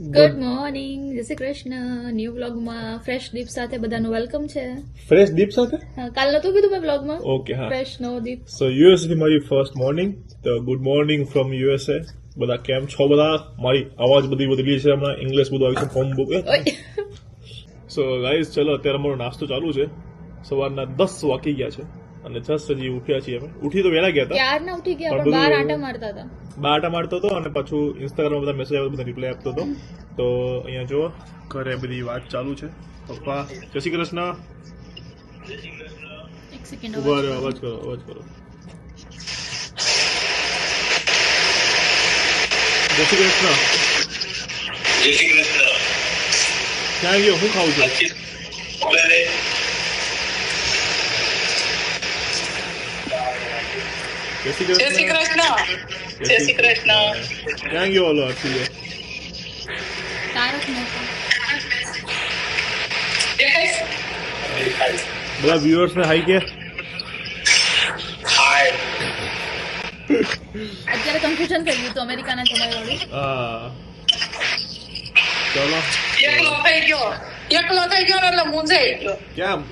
Good morning Jai Shri Krishna. New વ્લોગમાં fresh Deep સાથે બધાનું વેલકમ છે. ફ્રેશ દીપ સાથે? કાલ નતું કીધું મેં વ્લોગમાં ઓકે હા. ફ્રેશ નો દીપ સો યુએસથી મારી ફર્સ્ટ મોર્નિંગ તો ગુડ મોર્નિંગ ફ્રોમ યુએસએ બધા કેમ છો બધા? મારી અવાજ બધી બદલી છે હમણાં. ઇંગ્લિશ બધું આવી છે ફોર્મ બુક સો ગાઈઝ ચલો અત્યારે અમારો નાસ્તો ચાલુ છે. સવારના દસ વાગી ગયા છે. અને જસ્ટ હજી ઉઠ્યા છીએ અમે. ઉઠી તો વહેલા ગયા હતા. ના ઉઠી ગયા? પણ બહાર બધું- મારતા હતા. બાટા મારતો હતો અને પાછું ઇન્સ્ટાગ્રામ બધા મેસેજ આવ્યો બધા રિપ્લાય આપતો હતો. તો અહીંયા જો ઘરે બધી વાત ચાલુ છે. પપ્પા જય શ્રી કૃષ્ણ. ઊભા રહ્યો અવાજ કરો અવાજ કરો. જય શ્રી કૃષ્ણ. જય શ્રી કૃષ્ણ. ક્યાં ગયો? હું ખાઉં છું? જય શ્રી જય શ્રી કૃષ્ણ કૃષ્ણ. જય શ્રી કૃષ્ણ. ક્યાં ગયો ઓલો છે? બધા વ્યુઅર્સ ને હાઈ કે? હાય. અત્યારે કન્ફ્યુઝન થઈ ગયું તો અમેરિકાના તમારી વાળું. હા. ચલો. એકલો થઈ ગયો. એકલો થઈ ગયો એટલે મૂંઝાઈ ગયો. ક્યાં?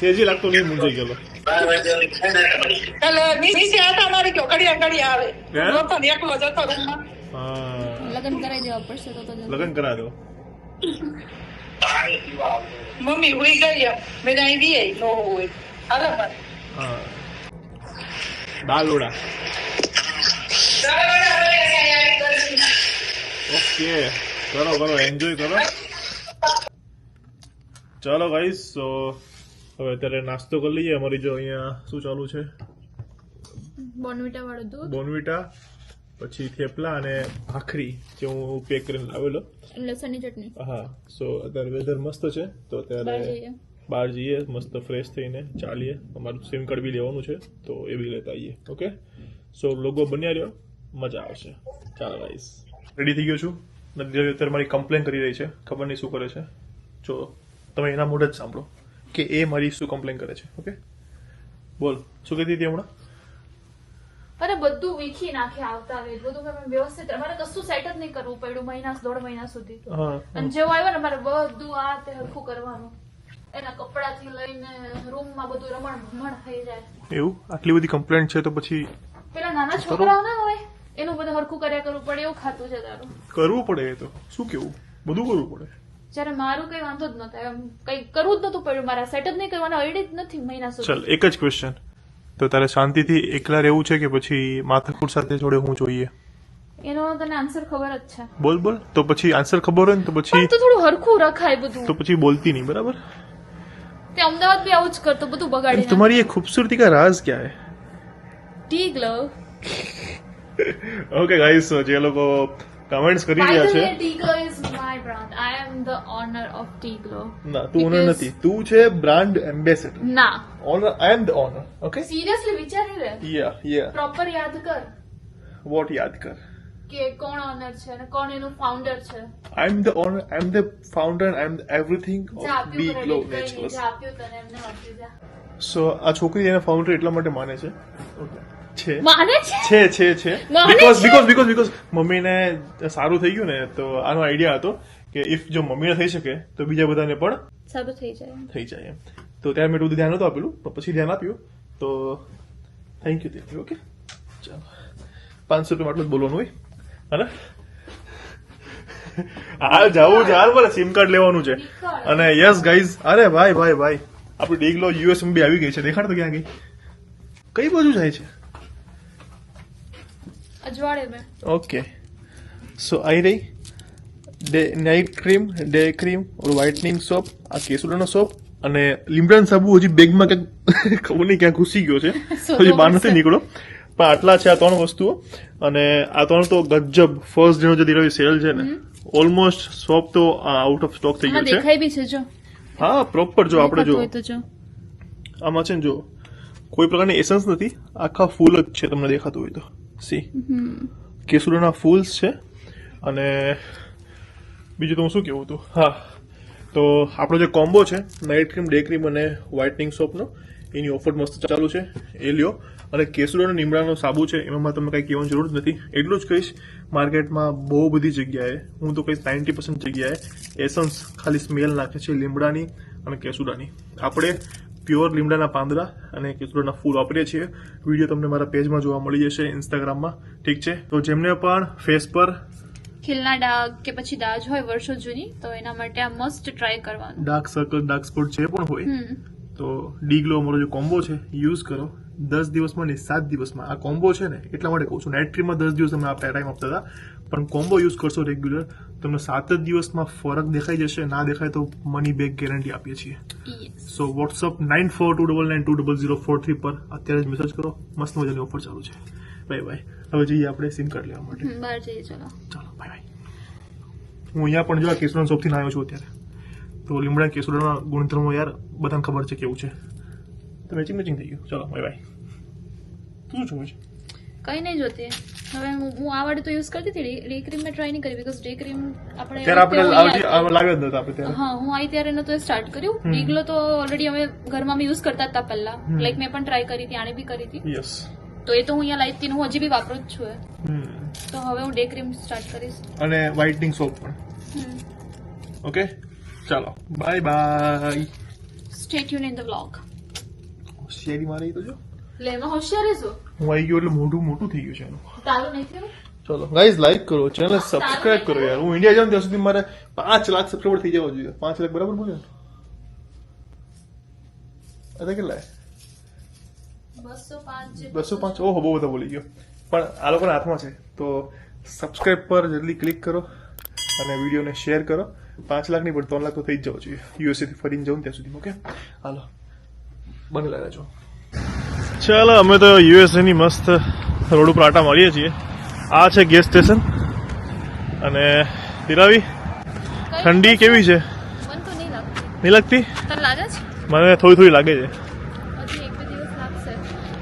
સેજી લાગતો નહીં મૂંઝાઈ ગયો એટલે નીચે આટા મારી ગયો ઘડિયા ઘડિયા આવે. હે? નહોતો એકલો જતો રૂમમાં લગ્ન કરાવી દેવા પડશે તો લગ્ન કરા દો. મમ્મી હુઈ ગઈ મેં અહીં દી આઈ નો હોય. હાલો હા. દાલોડા ઓકે. કરો કરો એન્જોય કરો. ચાલો ગાઈસ સો હવે અત્યારે નાસ્તો કરી લઈએ. અમારી જો અહીંયા શું ચાલુ છે? બોર્નવિટા વાળું દૂધ. બોનવિટા પછી થેપલા અને ભાખરી જે હું પેક કરીને લાવેલો. લસણની ચટણી. હા સો અત્યારે વેધર મસ્ત છે તો અત્યારે બહાર જઈએ. મસ્ત ફ્રેશ થઈને ચાલીએ. અમારું સિમ કાર્ડ બી લેવાનું છે તો એ બી લેતા આવીએ ઓકે સો લોગો બન્યા રહ્યો મજા આવશે. ચાલો ગાઈસ રેડી થઈ ગયો છું? નદી અત્યારે મારી કમ્પ્લેન કરી રહી છે ખબર નહીં શું કરે છે. જો તમે એના મોઢે જ સાંભળો કે એ મારી શું કમ્પ્લેન કરે છે ઓકે બોલ શું કહેતી હતી હમણાં? અરે બધું વીખી નાખે આવતા વેદ બધું મેં વ્યવસ્થિત અમારે કશું સેટ જ નહીં કરવું પડ્યું મહિના દોઢ મહિના સુધી. અને જેવું આવ્યો ને મારે બધું આ તે હરખું કરવાનું. એના કપડાથી લઈને રૂમમાં બધું રમણ ભમણ થઈ જાય. એવું? આટલી બધી કમ્પ્લેન છે તો પછી પેલા નાના છોકરાઓ ના હોય એનું બધું હરખું કર્યા કરવું પડે એવું ખાતું છે તારું. કરવું પડે એ તો. શું કેવું? બધું કરવું પડે. જ્યારે મારું કઈ વાંધો જ નતો એમ કઈ કરવું જ નતું પડ્યું મારા. સેટ જ નહીં કરવાના અડી જ નથી મહિના સુધી. ચલ એક જ ક્વેશ્ચન તો તારે શાંતિથી એકલા રહેવું છે કે પછી માથાકૂટ સાથે જોડે હું જોઈએ? એનો તને આન્સર ખબર જ છે. બોલ બોલ. તો પછી આન્સર ખબર હોય ને તો પછી તો થોડું હરખું રખાય બધું. તો પછી બોલતી નહીં બરાબર? તે અમદાવાદ બી આવું જ કરતો બધું બગાડી તમારી એ ખૂબસૂરતી કા રાજ ક્યા હે? T glove. ઓકે ગાઈસ જે લોકો કમેન્ટ્સ કરી રહ્યા છે. ના તું ઓનર નથી. તું છે બ્રાન્ડ એમ્બેસેડર ના. Owner I am the owner okay seriously વિચારી લે? યા યા પ્રોપર યાદ કર. વોટ યાદ કર? કે કોણ ઓનર છે અને કોણ એનું ફાઉન્ડર છે. I am the owner I am the founder I am everything of B Glow Naturals. So આ છોકરી એને ફાઉન્ડર એટલા માટે માને છે? માને છે. છે? છે છે બીકોઝ બીકોઝ બીકોઝ બીકોઝ મમ્મીને સારું થઈ ગયું ને તો આનો આઈડિયા હતો કે ઇફ જો મમ્મીને થઈ શકે તો બીજા બધાને પણ સારું થઈ જાય થઈ જાય તો ત્યારે મેં બધું ધ્યાન નતું આપેલું પણ પછી ધ્યાન આપ્યું. તો thank you thank you okay ચાલો. પાંચસો રૂપિયા આટલું જ બોલવાનું હોય. હા હાલ જવું છે હાલ મારે સિમ કાર્ડ લેવાનું છે. અને યસ ગાઈઝ અરે ભાઈ ભાઈ ભાઈ. આપણી ડીગલો યુએસએમ બી આવી ગઈ છે. દેખાડ તો ક્યાં ગઈ. કઈ બાજુ જાય છે? અજવાળે में ઓકે સો आई रही day night cream day cream ઓલું વ્હાઇટનિંગ સોપ આ કેસુડાનો સોપ અને લીમડાન સાબુ હજી બેગમાં ક્યાંક ખબર નહીં ક્યાં ઘૂસી ગયો છે. હજી બહાર નથી નીકળ્યો. પણ આટલા છે આ ત્રણ વસ્તુઓ. અને આ ત્રણ તો ગજબ. ફર્સ્ટ ડેનો જે દિવાળી સેલ છે ને ઓલમોસ્ટ સોપ તો આઉટ ઓફ સ્ટોક થઈ ગયો છે. દેખાય બી છે જો. હા પ્રોપર જો આપણે જો. આમાં છે ને જો કોઈ પ્રકારની એસન્સ નથી. આખા ફૂલ જ છે તમને દેખાતું હોય તો. સી. કેસુડાના ફૂલ્સ છે. અને બીજું તો હું શું કેવું હતું હા. તો આપણો જે કોમ્બો છે નાઇટ ક્રીમ ડે ક્રીમ અને વ્હાઇટનિંગ સોપનો એની ઓફર મસ્ત ચાલુ છે. એ લ્યો. અને કેસુડાનો નીમડાનો સાબુ છે એમાં તમે કંઈ કહેવાની જરૂર જ નથી. એટલું જ કહીશ માર્કેટમાં બહુ બધી જગ્યાએ હું તો કહીશ નાઇન્ટી પર્સન્ટ જગ્યાએ એસન્સ ખાલી સ્મેલ નાખે છે લીમડાની અને કેસુડાની. આપણે પ્યોર લીમડાના પાંદડા અને કેસુડાના ફૂલ વાપરીએ છીએ. વીડિયો તમને મારા પેજમાં જોવા મળી જશે ઇન્સ્ટાગ્રામમાં. ઠીક છે? તો જેમને પણ ફેસ પર ખીલના ડાઘ કે પછી દાજ હોય વર્ષો જૂની તો એના માટે આ મસ્ટ ટ્રાય કરવાનું. ડાર્ક સર્કલ ડાર્ક સ્પોટ જે પણ હોય તો તો ડીગ્લો અમારો જે કોમ્બો છે યુઝ કરો. દસ દિવસમાં નહીં સાત દિવસમાં. આ કોમ્બો છે ને એટલા માટે કહું છું. નાઇટ ક્રીમમાં દસ દિવસ અમે આ ટાઈમ આપતા હતા. પણ કોમ્બો યુઝ કરશો રેગ્યુલર તમને સાત જ દિવસમાં ફરક દેખાઈ જશે. ના દેખાય તો મની બેક ગેરંટી આપીએ છીએ. So WhatsApp nine four two double nine two double zero four three પર અત્યારે જ મેસેજ કરો. મસ્ત મજાની ઓફર ચાલુ છે. બાય બાય હવે જઈએ આપણે સિમ કાર્ડ લેવા માટે. બહાર જઈએ ચલો. ચાલો બાય બાય હું અહીંયા પણ જો આ કેસુડા શોપથી આવ્યો છું અત્યારે. તો લીમડા કેસુડાના ગુણધર્મો યાર બધાને ખબર છે કેવું છે. તો મેચિંગ થઈ ગયું. ચલો બાય બાય તું શું છે કઈ નહીં જોતી. હવે હું આ વાળી તો યુઝ કરતી હતી. ડે ક્રીમ મેં ટ્રાય નહીં કરી બીકોઝ ડે ક્રીમ આપણે ત્યારે આપણે લાવ્યા જ નતા આપણે ત્યારે. હા હું આવી ત્યારે નતો સ્ટાર્ટ કર્યું. ડીગલો તો ઓલરેડી અમે ઘરમાં અમે યુઝ કરતા હતા પહેલા. લાઈક મેં પણ ટ્રાય કરી હતી આને બી કરી હતી. યસ તો એ તો હું અહીંયા લાવી હું હજી બી વાપરું જ છું તો હવે હું ડે ક્રીમ સ્ટાર્ટ કરીશ. અને વ્હાઇટનિંગ સોપ પણ. ઓકે ચાલો. Bye bye stay tune in the vlog શેરી મારી તો જો. લે એમાં હોશિયાર છો? હું આવી ગયો એટલે મોઢું મોટું થઈ ગયું છે એનું. તારું નહીં થયું? ચલો ગાઈઝ લાઈક કરો ચેનલ સબસ્ક્રાઇબ કરો યાર. હું ઇન્ડિયા જાઉં ત્યાં સુધી મારે પાંચ લાખ સબસ્ક્રાઇબર થઈ જવા જોઈએ. પાંચ લાખ બરાબર બોલ્યો ને અરે કેટલા? બસો પાંચ ઓહો બહુ બધા બોલી ગયો. પણ આ લોકોના હાથમાં છે. તો સબસ્ક્રાઇબ પર જલ્દી ક્લિક કરો અને વિડીયોને શેર કરો. પાંચ લાખ નહીં પણ ત્રણ લાખ તો થઈ જ જવો જોઈએ. યુએસએથી ફરીને જાઉં ત્યાં સુધી ઓકે હાલો. બનેલા રહેજો ચાલો અમે તો યુએસએ ની મસ્ત રોડ ઉપર આટા મારીએ છીએ. આ છે ગેસ સ્ટેશન અને તિરાવી ઠંડી કેવી છે? મન નહીં લાગતી. છે? મને થોડી થોડી લાગે છે. હજી એક બે દિવસ લાગશે.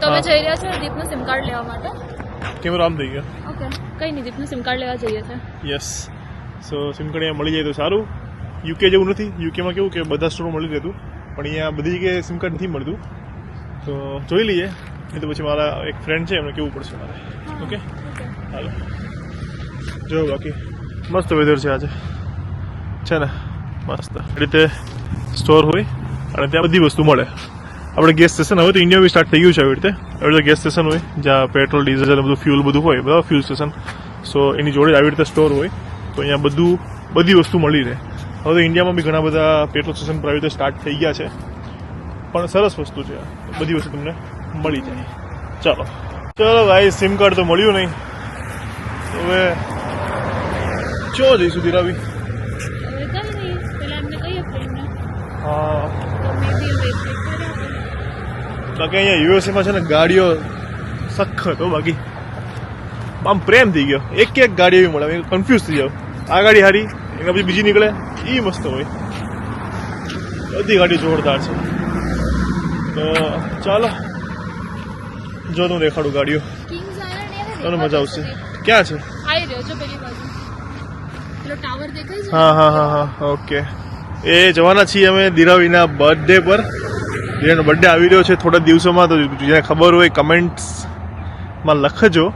તો અમે જઈ રહ્યા છીએ દીપનું સિમ કાર્ડ લેવા માટે? કેમેરો આમ થઈ ગયો. ઓકે. કઈ નહીં દીપનું સિમ કાર્ડ લેવા જઈએ છીએ યસ સો સિમ કાર્ડ અહીંયા મળી જાય તો સારું. યુકે જેવું નથી. યુકેમાં કેવું કે બધા સ્ટોર મળી રહેતું. પણ અહીંયા બધી જગ્યાએ સિમ કાર્ડ નથી મળતું. તો જોઈ લઈએ. નહીં તો પછી મારા એક ફ્રેન્ડ છે એમને કેવું પડશે મારે. ઓકે હાલો. જો બાકી મસ્ત વેધર છે આજે. છે ને? મસ્ત. એ રીતે સ્ટોર હોય અને ત્યાં બધી વસ્તુ મળે. આપણે ગેસ સ્ટેશન હવે તો ઇન્ડિયા બી સ્ટાર્ટ થઈ ગયું છે આવી રીતે. આવી રીતે ગેસ સ્ટેશન હોય જ્યાં પેટ્રોલ ડીઝલ બધું ફ્યુલ બધું હોય બરાબર ફ્યુલ સ્ટેશન સો એની જોડે આવી રીતે સ્ટોર હોય. તો અહીંયા બધું બધી વસ્તુ મળી રહે. હવે તો ઇન્ડિયામાં બી ઘણા બધા પેટ્રોલ સ્ટેશન પ્રાઇવેટ સ્ટાર્ટ થઈ ગયા છે. પણ સરસ વસ્તુ છે. બધી વસ્તુ તમને મળી જાય. ચાલો. ચાલો ભાઈ સિમ કાર્ડ તો મળ્યું નહીં. હવે ચો જઈશું ધીરાવી? હા. બાકી અહીંયા યુએસએમાં છે ને ગાડીઓ સખત હો બાકી. આમ પ્રેમ થઈ ગયો. એક એક ગાડી એવી મળે. કન્ફ્યુઝ થઈ જાવ આ ગાડી હારી એના પછી બીજી નીકળે. એ મસ્ત હોય. બધી ગાડી જોરદાર છે. તો ચાલો જો તું દેખાડું ગાડીઓ તને મજા આવશે. ક્યાં છે? હા હા હા હા ઓકે. એ જવાના છીએ અમે દિરાવીના બર્થડે પર. દિરાનો બર્થડે આવી રહ્યો છે થોડા દિવસોમાં તો જેને ખબર હોય કમેન્ટ્સમાં લખજો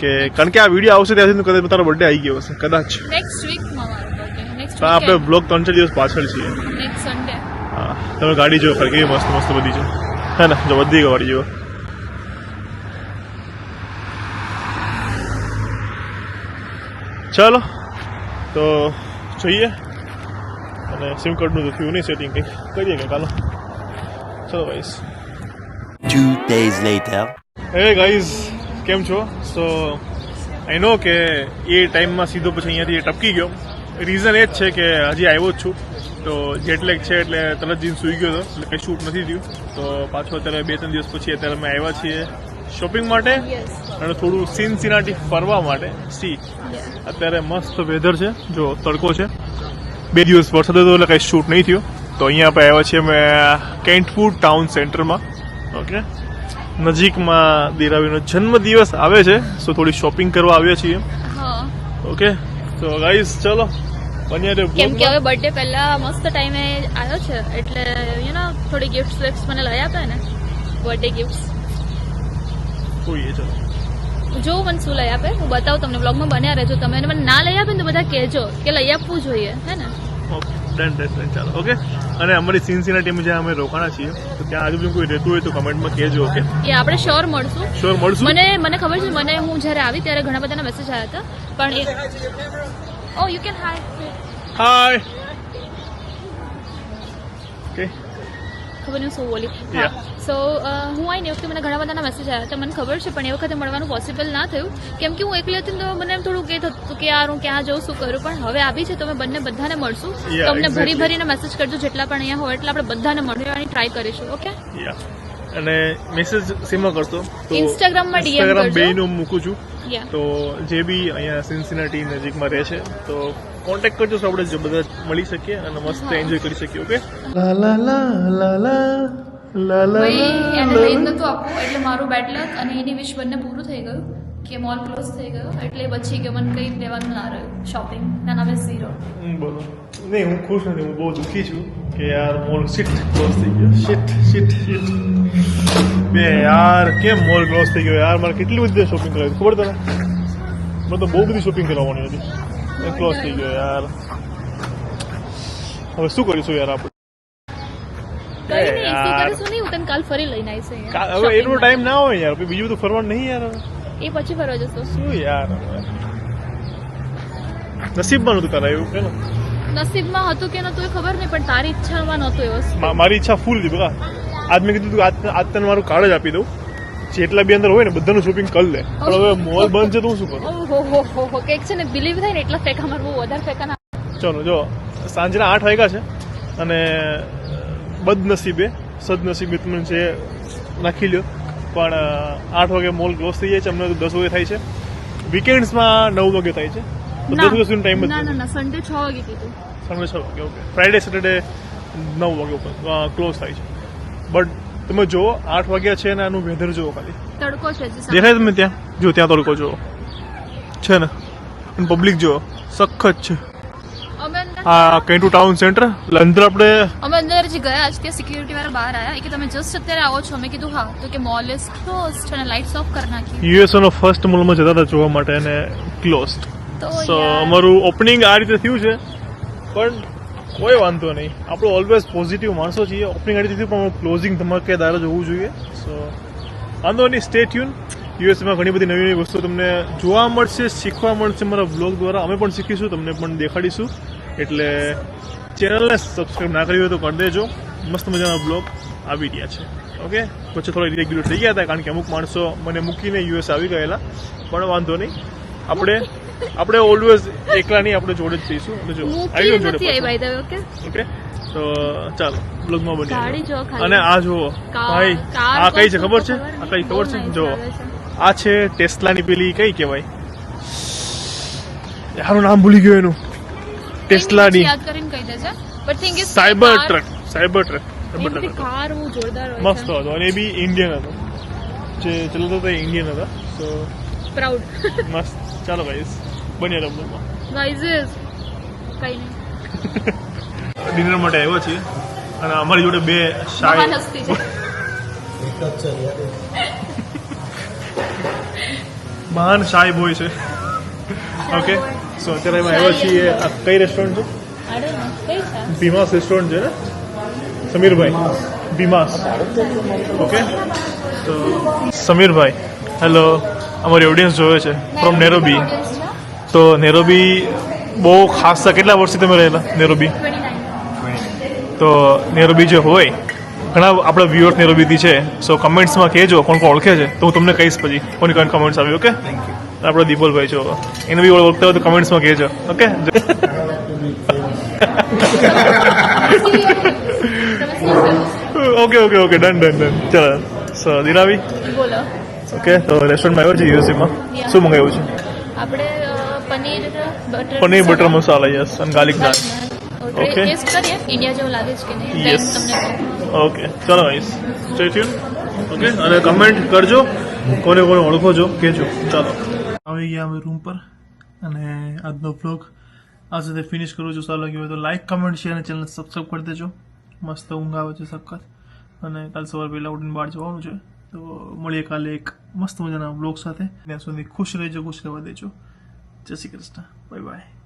કે કારણ કે આ વીડિયો આવશે ત્યાંથી કદાચ તારો બર્થડે આવી ગયો હશે કદાચ. નેક્સ્ટ વીકમાં તો આપણે બ્લોક ત્રણ ચાર દિવસ પાછળ છીએ. હા. તમે ગાડી જો ખરી કેવી મસ્ત મસ્ત બધી છે. હે ને જો બધી ગાડી જો ચાલો તો જોઈએ. અને સિમ કાર્ડનું તો થયું નહીં સેટિંગ કંઈક. કરીએ કંઈક હાલો. ચલો guys two days later hey guys કેમ છો? સો આઈ નો કે એ ટાઈમમાં સીધો પછી અહીંયાથી ટપકી ગયો. રીઝન એ જ છે કે હજી આવ્યો જ છું. તો જેટલેક છે એટલે તરત જીન સૂઈ ગયો હતો. એટલે કંઈ શૂટ નથી થયું. તો પાછો અત્યારે બે ત્રણ દિવસ પછી અત્યારે અમે આવ્યા છીએ શોપિંગ માટે. અને થોડું સીન સિનાટી ફરવા માટે. સી અત્યારે મસ્ત વેધર છે. જો તડકો છે. બે દિવસ વરસાદ હતો એટલે કંઈ શૂટ નહીં થયું. તો અહીંયા આપણે આવ્યા છીએ અમે કેન્ટફૂડ ટાઉન સેન્ટરમાં ઓકે નજીકમાં દેરાવીનો જન્મદિવસ આવે છે. સો થોડી શોપિંગ કરવા આવ્યા છીએ. ઓકે તો ગાઈઝ ચલો. કેમ કે. હવે બર્થડે પહેલા મસ્ત ટાઈમે આવ્યો છે એટલે યુ નો થોડી ગિફ્ટ વિફ્ટ મને લઈ આપે ને બર્થડે ગિફ્ટ જો મને શું લઈ આપે? હું બતાવું તમને બ્લોગમાં બન્યા રહેજો. તમે મને ના લઈ આપે ને તો બધા કહેજો કે લઈ આપવું જોઈએ હે ને? ઓકે ડન ડન ચાલો ઓકે? અને અમારી સિન્સિનાટીમાં જ્યાં અમે રોકાણા છીએ તો ત્યાં આજુબાજુ કોઈ રહેતું હોય તો કમેન્ટમાં કહેજો ઓકે? એ આપણે શ્યોર મળશું. શ્યોર મળશું? મને મને ખબર છે મને હું જ્યારે આવી ત્યારે ઘણા બધાના મેસેજ આવ્યા હતા પણ એ ઓ you can hi hi Okay. ખબર નહીં શું બોલી. હા. સો હું આવીને એ વખતે મને ઘણા બધાના મેસેજ આવ્યા હતા. મને ખબર છે પણ એ વખતે મળવાનું પોસિબલ ના થયું. કેમ કે હું એકલી હતી તો મને એમ થોડું કે થતું કે યાર હું ક્યાં જઉં શું કરું? પણ હવે આવી છે તો અમે બંને બધાને મળશું. તો અમને ભરી ભરીને મેસેજ કરજો જેટલા પણ અહીંયા હોય એટલે આપણે બધાને મળવાની ટ્રાય કરીશું ઓકે અને મેસેજ શેમાં કરશો? તો Instagram માં DM ઇન્સ્ટાગ્રામ કરજો. બેયનું મૂકું છું. તો જે બી અહીંયા સિન્સિનાટી નજીકમાં રહે છે તો કોન્ટેક્ટ કરજો તો આપણે જો બધા મળી શકીએ અને મસ્ત એન્જોય કરી શકીએ ઓકે લા લા લા લા લા લા લા એટલે મારું બેડ લક અને એની વિશ બંને પૂરું થઈ ગયું કે મોલ ક્લોઝ થઈ ગયો એટલે પછી કે મને કંઈ લેવાનું ના રહ્યું શોપિંગ ના નામે ઝીરો હમ, બોલો. નહીં હું ખુશ નથી હું બહુ દુઃખી છું કે યાર મોલ શિટ ક્લોઝ થઈ ગયો. શિટ શિટ શિટ બે યાર કેમ મોલ ક્લોઝ થઈ ગયો? યાર મારે કેટલી બધી શોપિંગ કરાવી? ખબર તને? મને તો બહુ બધી શોપિંગ કરાવવાની હતી. ક્લોઝ થઈ ગયો યાર હવે શું કરીશું યાર આપણે હવે એટલો ટાઈમ ના હોય યાર બીજું તો ફરવાનું નહીં યાર એ પછી ફરવા જશો શું યાર નસીબમાં નહોતું તારા એવું કે નસીબમાં હતું કે નતું એ ખબર નહીં પણ તારી ઈચ્છામાં નહોતું એ વસ્તુ મારી ઈચ્છા ફૂલ હતી બકા આજ મેં કીધું આજ તને મારું કાર્ડ જ આપી દઉં જેટલા બી અંદર હોય ને બધાનું શોપિંગ કરી લે. પણ હવે મોલ બંધ છે તો હું શું કરું? કંઈક છે ને બિલીવ થાય ને એટલા ફેંકા મારવું વધારે ફેંકા ના ચલો જો સાંજના આઠ વાગ્યા છે અને બદનસીબે સદનસીબે તમને જે નાખી લ્યો. પણ આઠ વાગે મોલ ક્લોઝ થઈ જાય છે અમને દસ વાગે થાય છે. વીકેન્ડ્સમાં નવ વાગે થાય છે. દસ વાગે સુધી ટાઈમ ના ના સન્ડે છ વાગે કીધું. સન્ડે છ વાગે ઓકે ફ્રાઈડે સેટરડે નવ વાગે ઓપન ક્લોઝ થાય છે. બટ તમે જો આઠ વાગ્યા છે ને આનું વેધર જુઓ ખાલી. તડકો છે દેખાય તમે ત્યાં? જો ત્યાં તડકો જુઓ. છે ને? અને પબ્લિક જુઓ. સખત છે. આ કેન્ટુ ટાઉન સેન્ટર અંદર આપણે અમે અંદર જે ગયા જ ત્યાં સિક્યુરિટી વાળા બહાર આવ્યા કે તમે જસ્ટ અત્યારે આવો છો? અમે કીધું હા. તો કે મોલ ઇઝ ક્લોઝ અને લાઇટ્સ ઓફ કરી નાખી. યુએસઓ નો ફર્સ્ટ મોલમાં જતા હતા જોવા માટે અને ક્લોઝડ તો સો અમારું ઓપનિંગ આ રીતે થયું છે. પણ કોઈ વાંધો નહીં. આપણે ઓલવેઝ પોઝિટિવ માણસો છીએ. ઓપનિંગ આડી પણ ક્લોઝિંગ ધમાકેદાર જ હોવું જોઈએ. સો વાંધો નહીં સ્ટે ટ્યુન યુએસમાં ઘણી બધી નવી નવી વસ્તુઓ તમને જોવા મળશે, શીખવા મળશે મારા બ્લોગ દ્વારા. અમે પણ શીખીશું, તમને પણ દેખાડીશું. એટલે ચેનલને સબસ્ક્રાઈબ ના કરી હોય તો કરી દેજો. મસ્ત મજાના બ્લોગ આવી રહ્યા છે. ઓકે પછી થોડા ઇરેગ્યુલર થઈ ગયા હતા, કારણ કે અમુક માણસો મને મૂકીને યુએસ આવી ગયેલા. પણ વાંધો નહીં. આપણે આપણે ઓલવેઝ એકલા નહીં આપણે જોડે જ જઈશું અને જો આવી ગયો જોડે. ઓકે ઓકે તો ચાલો બ્લોગમાં બની ગાડી જો ખાલી. અને આ જુઓ ભાઈ આ કઈ છે ખબર છે? આ કઈ ખબર છે? જો. આ છે ટેસ્લાની પેલી કઈ કહેવાય? યારું નામ ભૂલી ગયો એનું. ટેસ્લાની. યાદ કરીને કહી દેજે. But thing is Cybertruck Cybertruck મસ્ત હતો અને એ બી ઇન્ડિયન હતો. જે ચલતો હતો એ ઇન્ડિયન હતા તો પ્રાઉડ મસ્ત. ચાલો ગાઈસ બન્યા રહો ગાઈઝ કઈ નહીં. ડિનર માટે આવ્યો છીએ. અને અમારી જોડે બે શાહી હસ્તી છે. મહાન શાહી બોય છે. ઓકે સો અત્યારે અમે આવ્યા છીએ. આ કઈ રેસ્ટોરન્ટ છે? છે? ભીમાસ રેસ્ટોરન્ટ છે ને? સમીરભાઈ. ભીમાસ. ઓકે તો સમીરભાઈ હેલો અમારી ઓડિયન્સ જોવે છે. ફ્રોમ નેરોબી છે? તો નેરોબી બહુ ખાસ કેટલા વર્ષથી તમે રહેલા નેરોબી? 29. તો નેરોબી જે હોય ઘણા આપણા વ્યુઅર્સ નેરોબીથી છે. સો કમેન્ટ્સમાં કહેજો કોણ કોણ ઓળખે છે તો હું તમને કહીશ પછી. કોની કોની કમેન્ટ્સ આવી ઓકે આપણો દીપોલભાઈ છો. એને બી ઓળખતા હોય તો કમેન્ટ્સમાં કહેજો okay okay okay okay done done done ચાલો સો દિનાવી? ઓકે તો રેસ્ટોરન્ટમાં આવ્યો છે યુએસસીમાં શું મંગાવ્યું છે? આપણે paneer butter paneer butter masala yes અને ગાર્લિક નાન ઓકે ટેસ્ટ કરીએ. ઇન્ડિયા જેવું લાગે છે કે નહીં? યસ તમને ઓકે ચાલો ગાઈસ સ્ટે ટ્યુન ઓકે અને કમેન્ટ કરજો. કોને કોને ઓળખો છો કહેજો. ચાલો. આવી ગયા અમે રૂમ પર અને આજનો બ્લોગ આ સાથે ફિનિશ કરું છું. સારું લાગ્યું હોય તો લાઈક કમેન્ટ શેર અને ચેનલ સબસ્ક્રાઈબ કરી દેજો. મસ્ત ઊંઘ આવે છે સખત. અને કાલ સવારે પહેલાં ઉઠીને બહાર જવાનું છે. તો મળીએ કાલે એક મસ્ત મજાના બ્લોગ સાથે. ત્યાં સુધી ખુશ રહેજો ખુશ રહેવા દેજો. જય શ્રી કૃષ્ણ બાય બાય